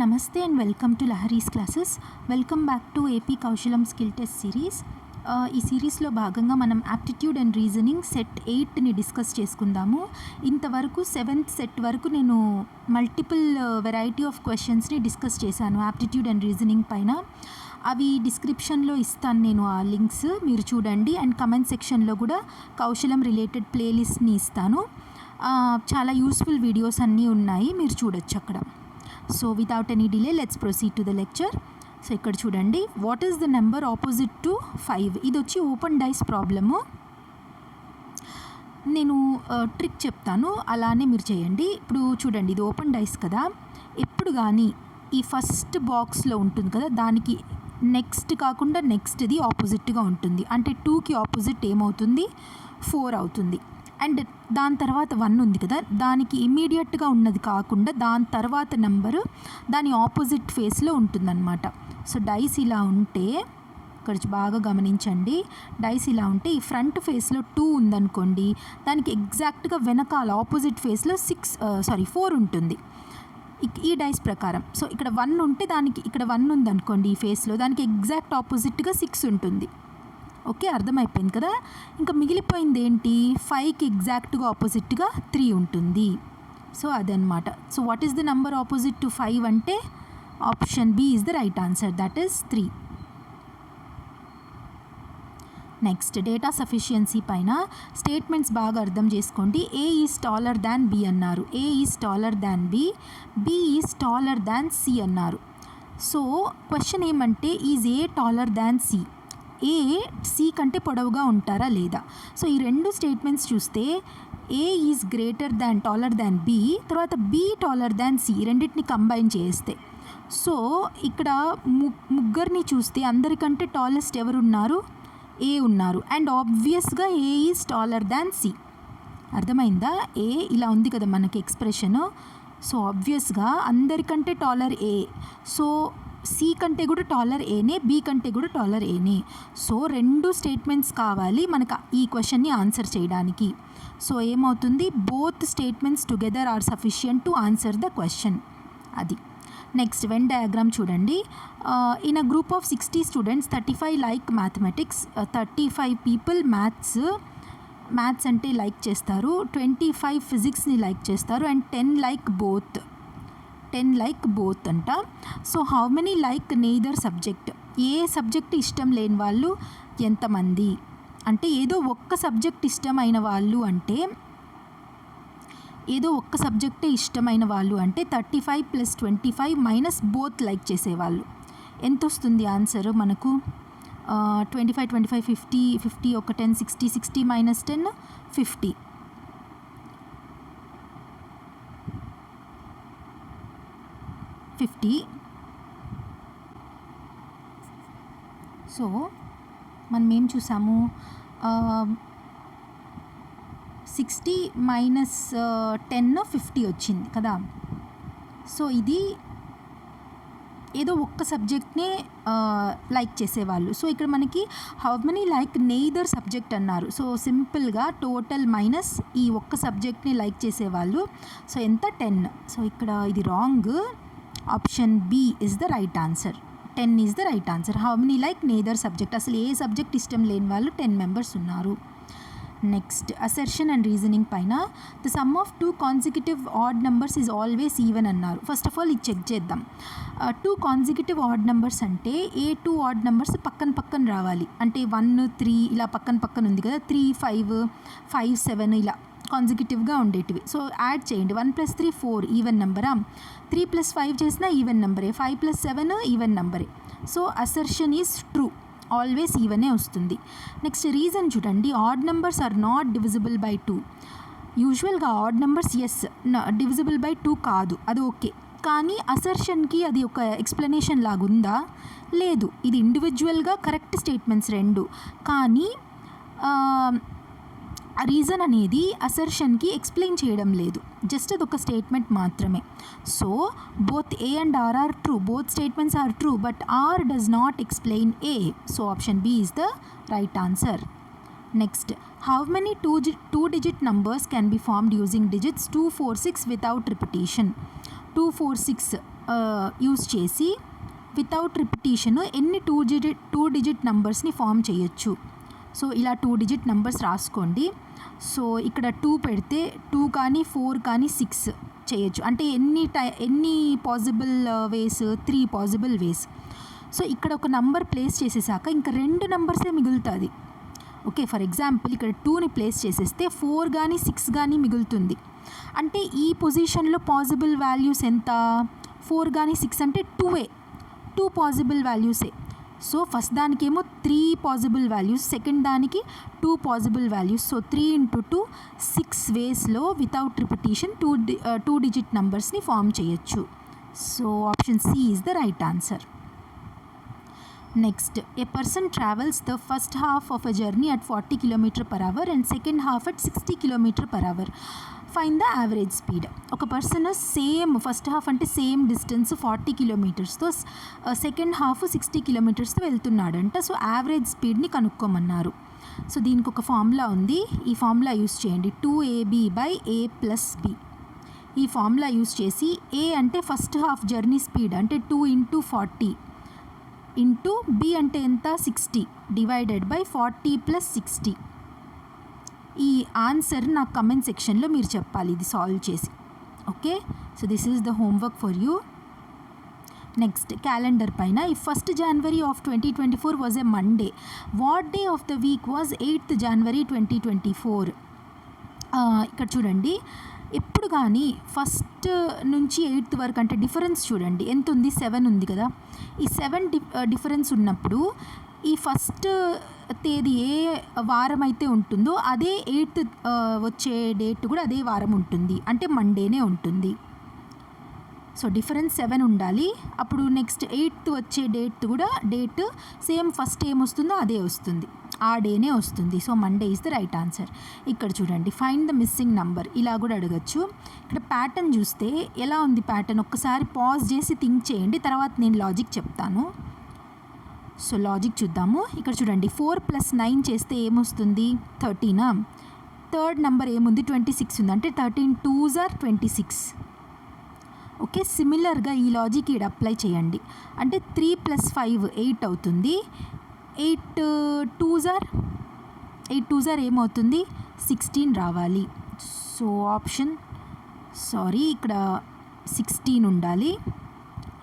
నమస్తే and welcome to Lahari's classes. Welcome back to AP Kaushalam skill test series. ఈ సిరీస్లో భాగంగా మనం యాప్టిట్యూడ్ అండ్ రీజనింగ్ సెట్ ఎయిట్ని డిస్కస్ చేసుకుందాము. ఇంతవరకు సెవెంత్ సెట్ వరకు నేను మల్టిపుల్ వెరైటీ ఆఫ్ క్వశ్చన్స్ని డిస్కస్ చేశాను యాప్టిట్యూడ్ అండ్ రీజనింగ్ పైన. అవి డిస్క్రిప్షన్లో ఇస్తాను నేను ఆ లింక్స్. మీరు చూడండి అండ్ కమెంట్ సెక్షన్లో కూడా కౌశలం రిలేటెడ్ ప్లేలిస్ట్ని ఇస్తాను. చాలా యూస్ఫుల్ వీడియోస్ అన్నీ ఉన్నాయి. మీరు చూడొచ్చు అక్కడ. So without any delay let's proceed to the lecture so ఇక్కడ చూడండి. What is the number opposite to five ఇది వచ్చి ఓపెన్ డైస్ ప్రాబ్లము నేను ట్రిక్ చెప్తాను. అలానే మీరు చేయండి. ఇప్పుడు చూడండి ఇది ఓపెన్ డైస్ కదా. ఎప్పుడు కానీ ఈ ఫస్ట్ బాక్స్లో ఉంటుంది కదా దానికి నెక్స్ట్ కాకుండా నెక్స్ట్ది ఆపోజిట్గా ఉంటుంది. అంటే టూకి ఆపోజిట్ ఏమవుతుంది? ఫోర్ అవుతుంది. అండ్ దాని తర్వాత వన్ ఉంది కదా దానికి ఇమీడియట్గా ఉన్నది కాకుండా దాని తర్వాత నెంబరు దాని ఆపోజిట్ ఫేస్లో ఉంటుందన్నమాట. సో డైస్ ఇలా ఉంటే ఇక్కడ బాగా గమనించండి. డైస్ ఇలా ఉంటే ఈ ఫ్రంట్ ఫేస్లో టూ ఉందనుకోండి దానికి ఎగ్జాక్ట్గా వెనకాల ఆపోజిట్ ఫేస్లో సిక్స్ సారీ ఫోర్ ఉంటుంది. ఇక్- ఈ డైస్ ప్రకారం. సో ఇక్కడ వన్ ఉంటే దానికి ఇక్కడ వన్ ఉందనుకోండి ఈ ఫేస్లో దానికి ఎగ్జాక్ట్ ఆపోజిట్గా సిక్స్ ఉంటుంది. ఓకే అర్థమైపోయింది కదా? ఇంకా మిగిలిపోయింది ఏంటి ఫైవ్కి ఎగ్జాక్ట్గా ఆపోజిట్గా త్రీ ఉంటుంది. సో అదనమాట so what is the number opposite to five అంటే option B is the right answer that is three next data sufficiency పైన స్టేట్మెంట్స్ బాగా అర్థం చేసుకోండి. A is taller than B అన్నారు. A is taller than B B is taller than C అన్నారు. So question ఏమంటే is A taller than C A C కంటే పొడవుగా ఉంటారా లేదా? సో ఈ రెండు స్టేట్మెంట్స్ చూస్తే A is greater than taller than B తర్వాత బి టాలర్ దాన్ సి రెండింటిని కంబైన్ చేస్తే. సో ఇక్కడ ముగ్గురిని చూస్తే అందరికంటే టాలెస్ట్ ఎవరున్నారు? ఏ ఉన్నారు. అండ్ ఆబ్వియస్గా A is taller than C. అర్థమైందా? ఏ ఇలా ఉంది కదా మనకి ఎక్స్ప్రెషన్. సో ఆబ్వియస్గా అందరికంటే టాలర్ ఏ. సో సి కంటే కూడా టాలర్ ఏనే బి కంటే కూడా టాలర్ ఏనే సో రెండు స్టేట్మెంట్స్ కావాలి మనకు ఈ క్వశ్చన్ని ఆన్సర్ చేయడానికి. సో ఏమవుతుంది? Both statements together are sufficient to answer the question అది. నెక్స్ట్ వెన్ డయాగ్రామ్ చూడండి. In a group of sixty students thirty five like mathematics thirty five people maths maths అంటే లైక్ చేస్తారు ట్వంటీ ఫైవ్ ఫిజిక్స్ని like చేస్తారు and ten like both ten like both అంట. So how many like neither subject A subject ఇష్టం లేని వాళ్ళు ఎంతమంది? అంటే ఏదో ఒక్క సబ్జెక్ట్ ఇష్టమైన వాళ్ళు అంటే ఏదో ఒక్క సబ్జెక్టే ఇష్టమైన వాళ్ళు అంటే thirty five plus twenty five minus both like చేసేవాళ్ళు. ఎంత వస్తుంది ఆన్సర్ మనకు? Twenty five twenty five fifty fifty ఒక ten sixty sixty minus ten fifty fifty. So మనం ఏం చూసాము? సిక్స్టీ మైనస్ టెన్ ఫిఫ్టీ వచ్చింది కదా? సో ఇది ఏదో ఒక్క సబ్జెక్ట్నే లైక్ చేసేవాళ్ళు. సో ఇక్కడ మనకి how many like neither subject అన్నారు. సో సింపుల్గా టోటల్ మైనస్ ఈ ఒక్క సబ్జెక్ట్ని లైక్ చేసేవాళ్ళు. సో ఎంత? టెన్. సో ఇక్కడ ఇది wrong. Option B is the right answer ten is the right answer how many like neither subject అసలు ఏ సబ్జెక్ట్ ఇష్టం లేని వాళ్ళు టెన్ మెంబర్స్ ఉన్నారు. నెక్స్ట్ అసెర్షన్ అండ్ రీజనింగ్ పైన the sum of two consecutive odd numbers is always even అన్నారు. First of all ఇది check చేద్దాం. టూ కాన్సిక్యూటివ్ ఆడ్ నెంబర్స్ అంటే ఏ టూ ఆడ్ నెంబర్స్ పక్కన పక్కన రావాలి. అంటే వన్ త్రీ ఇలా పక్కన పక్కన ఉంది కదా త్రీ ఫైవ్ ఫైవ్ సెవెన్ ఇలా. కాన్సిక్యూటివ్గా ఉండేటివి. సో యాడ్ చేయండి. One plus three four even నెంబరా three plus five చేసిన ఈవెన్ నెంబరే ఫైవ్ ప్లస్ సెవెన్ ఈవెన్ నెంబరే so assertion is true always ఈవెనే వస్తుంది. నెక్స్ట్ రీజన్ చూడండి. Odd numbers are not divisible by two యూజువల్గా odd numbers is divisible by two కాదు. అది okay. కానీ అసర్షన్కి అది ఒక ఎక్స్ప్లెనేషన్ లాగుందా? లేదు. ఇది ఇండివిజువల్గా కరెక్ట్ స్టేట్మెంట్స్ రెండు. కానీ ఆ రీజన్ అనేది అసర్షన్కి ఎక్స్ప్లెయిన్ చేయడం లేదు. జస్ట్ అదొక స్టేట్మెంట్ మాత్రమే. So both A and R R true both statements are true but R does not explain A so option B is the right answer next how many two two digit numbers can be formed using digits two four six without repetition two four six use చేసి without repetition ఎన్ని two digit two digit నెంబర్స్ని form చేయొచ్చు? So ఇలా two digit numbers రాసుకోండి. So ఇక్కడ two పెడితే two కానీ four కానీ సిక్స్ చేయొచ్చు. అంటే ఎన్ని టై ఎన్ని possible ways three possible ways so ఇక్కడ ఒక నంబర్ ప్లేస్ చేసేసాక ఇంకా రెండు నెంబర్సే మిగులుతుంది. ఓకే ఫర్ ఎగ్జాంపుల్ ఇక్కడ టూని ప్లేస్ చేసేస్తే ఫోర్ కానీ సిక్స్ కానీ మిగులుతుంది. అంటే ఈ పొజిషన్లో పాసిబుల్ వాల్యూస్ ఎంత? ఫోర్ కానీ సిక్స్ అంటే టూవే టూ పాసిబుల్ వాల్యూసే సో ఫస్ట్ దానికేమో త్రీ పాసిబుల్ వాల్యూస్ సెకండ్ దానికి two possible values so three into two six వేస్లో without repetition two two digit నంబర్స్ని form చేయొచ్చు. So option C is the right answer next a person travels the first half of a journey at forty kilometer per hour and second half at sixty kilometer per hour fine the average speed ఒక person same first half అంటే same distance forty కిలోమీటర్స్తో second half sixty కిలోమీటర్స్తో వెళ్తున్నాడంట. So average స్పీడ్ని కనుక్కోమన్నారు. So దీనికి ఒక formula ఉంది. ఈ ఫార్ములా యూస్ చేయండి. Two AB by A plus B ఈ ఫార్ములా యూస్ చేసి ఏ అంటే ఫస్ట్ హాఫ్ జర్నీ స్పీడ్ అంటే two into forty into B అంటే ఎంత? Sixty divided by forty plus sixty ఈ ఆన్సర్ నాకు కమెంట్ సెక్షన్లో మీరు చెప్పాలి ఇది సాల్వ్ చేసి. Okay so this is the homework for you next calendar పైన ఈ first January of twenty twenty four was a Monday what day of the week was eighth January twenty twenty four ఇక్కడ చూడండి. ఎప్పుడు కానీ first నుంచి eighth వరకు అంటే difference చూడండి. ఎంత ఉంది? సెవెన్ ఉంది కదా. ఈ సెవెన్ డి డిఫరెన్స్ ఉన్నప్పుడు ఈ ఫస్ట్ తేదీ ఏ వారం అయితే ఉంటుందో అదే ఎయిత్ వచ్చే డేట్ కూడా అదే వారం ఉంటుంది. అంటే మండేనే ఉంటుంది. సో డిఫరెన్స్ సెవెన్ ఉండాలి. అప్పుడు నెక్స్ట్ ఎయిత్ వచ్చే డేట్ కూడా డేట్ సేమ్ ఫస్ట్ ఏం వస్తుందో అదే వస్తుంది. ఆ డేనే వస్తుంది. So Monday is the right answer. ఇక్కడ చూడండి. Find the missing number. ఇలా కూడా అడగచ్చు. ఇక్కడ ప్యాటర్న్ చూస్తే ఎలా ఉంది ప్యాటర్న్? ఒక్కసారి పాజ్ చేసి థింక్ చేయండి. తర్వాత నేను లాజిక్ చెప్తాను. సో లాజిక్ చూద్దాము. ఇక్కడ చూడండి ఫోర్ ప్లస్ నైన్ చేస్తే ఏమొస్తుంది? థర్టీనా థర్డ్ నెంబర్ ఏముంది? ట్వంటీ సిక్స్ ఉంది. అంటే thirteen twos are twenty six okay సిమిలర్గా ఈ లాజిక్ ఇక్కడ అప్లై చేయండి. అంటే త్రీ ప్లస్ ఫైవ్ ఎయిట్ అవుతుంది. Eight twos are eight twos are ఏమవుతుంది? సిక్స్టీన్ రావాలి. సో ఆప్షన్ సారీ ఇక్కడ సిక్స్టీన్ ఉండాలి.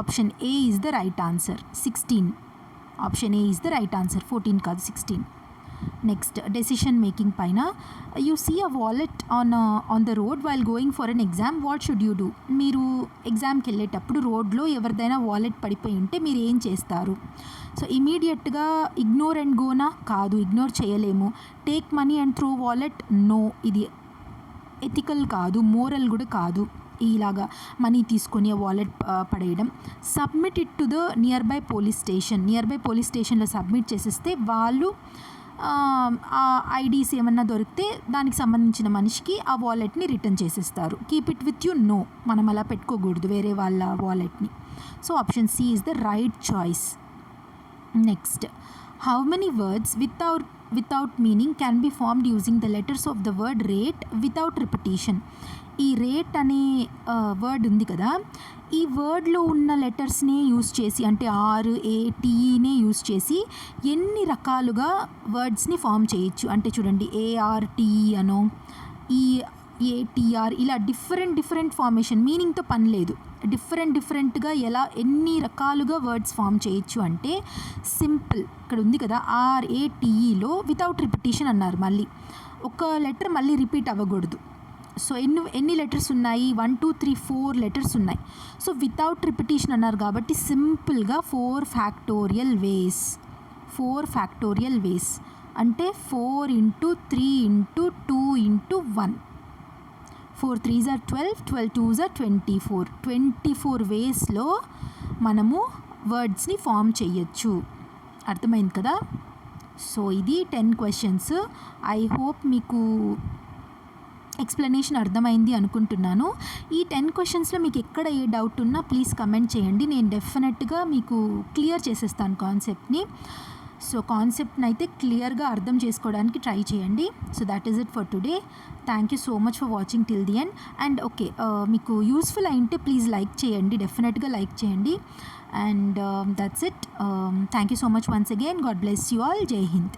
Option A is the right answer sixteen option A is the right answer fourteen కాదు sixteen. Next decision making పైన you see a wallet on on the road while going for an exam what should you do మీరు ఎగ్జామ్కి వెళ్ళేటప్పుడు రోడ్లో ఎవరిదైనా wallet పడిపోయి ఉంటే మీరు ఏం చేస్తారు? సో ఇమీడియట్గా ఇగ్నోర్ అండ్ గోనా కాదు ఇగ్నోర్ చేయలేము. Take money and throw wallet no ఇది ఎథికల్ కాదు మోరల్ కూడా కాదు. ఇలాగా మనీ తీసుకొని వాలెట్ పడేయడం submit it to the nearby police station nearby police స్టేషన్లో సబ్మిట్ చేసేస్తే వాళ్ళు ఆ ఐడీస్ ఏమన్నా దొరికితే దానికి సంబంధించిన మనిషికి ఆ వాలెట్ని రిటర్న్ చేసేస్తారు. Keep it with you no మనం అలా పెట్టుకోకూడదు వేరే వాళ్ళ వాలెట్ని so option C is the right choice next how many words without without meaning can be formed using the letters of the word rate without repetition ఈ rate అనే word ఉంది కదా ఈ వర్డ్లో ఉన్న లెటర్స్నే యూస్ చేసి అంటే ఆర్ ఏ టీనే యూస్ చేసి ఎన్ని రకాలుగా వర్డ్స్ని ఫామ్ చేయొచ్చు? అంటే చూడండి ఏఆర్టీఈ అనో e, ఈ ఏటీఆర్ ఇలా డిఫరెంట్ డిఫరెంట్ ఫార్మేషన్ మీనింగ్తో పని లేదు. డిఫరెంట్ డిఫరెంట్గా ఎలా ఎన్ని రకాలుగా వర్డ్స్ ఫామ్ చేయొచ్చు అంటే సింపుల్ ఇక్కడ ఉంది కదా ఆర్ఏటీఈలో వితౌట్ రిపిటీషన్ అన్నారు మళ్ళీ. ఒక లెటర్ మళ్ళీ రిపీట్ అవ్వకూడదు. సో ఎన్ని ఎన్ని లెటర్స్ ఉన్నాయి? One two three four letters ఉన్నాయి. సో వితౌట్ రిపిటేషన్ అన్నారు కాబట్టి సింపుల్గా four factorial ways four factorial ways అంటే four into three into two into one four threes are twelve twelve twos are twenty four twenty four వేస్లో మనము వర్డ్స్ని form చేయొచ్చు. అర్థమైంది కదా? సో ఇది టెన్ క్వశ్చన్స్ ఐ హోప్ మీకు ఎక్స్ప్లెనేషన్ అర్థమైంది అనుకుంటున్నాను. ఈ టెన్ క్వశ్చన్స్లో మీకు ఎక్కడ ఏ డౌట్ ఉన్నా ప్లీజ్ కమెంట్ చేయండి. నేను డెఫినెట్గా మీకు క్లియర్ చేసేస్తాను కాన్సెప్ట్ని. సో కాన్సెప్ట్ని అయితే క్లియర్గా అర్థం చేసుకోవడానికి ట్రై చేయండి. So that is it for today thank you so much for watching till the end and okay మీకు యూస్ఫుల్ అయింటే ప్లీజ్ లైక్ చేయండి. డెఫినెట్గా లైక్ చేయండి. And that's it thank you so much once again God bless you all జై హింద్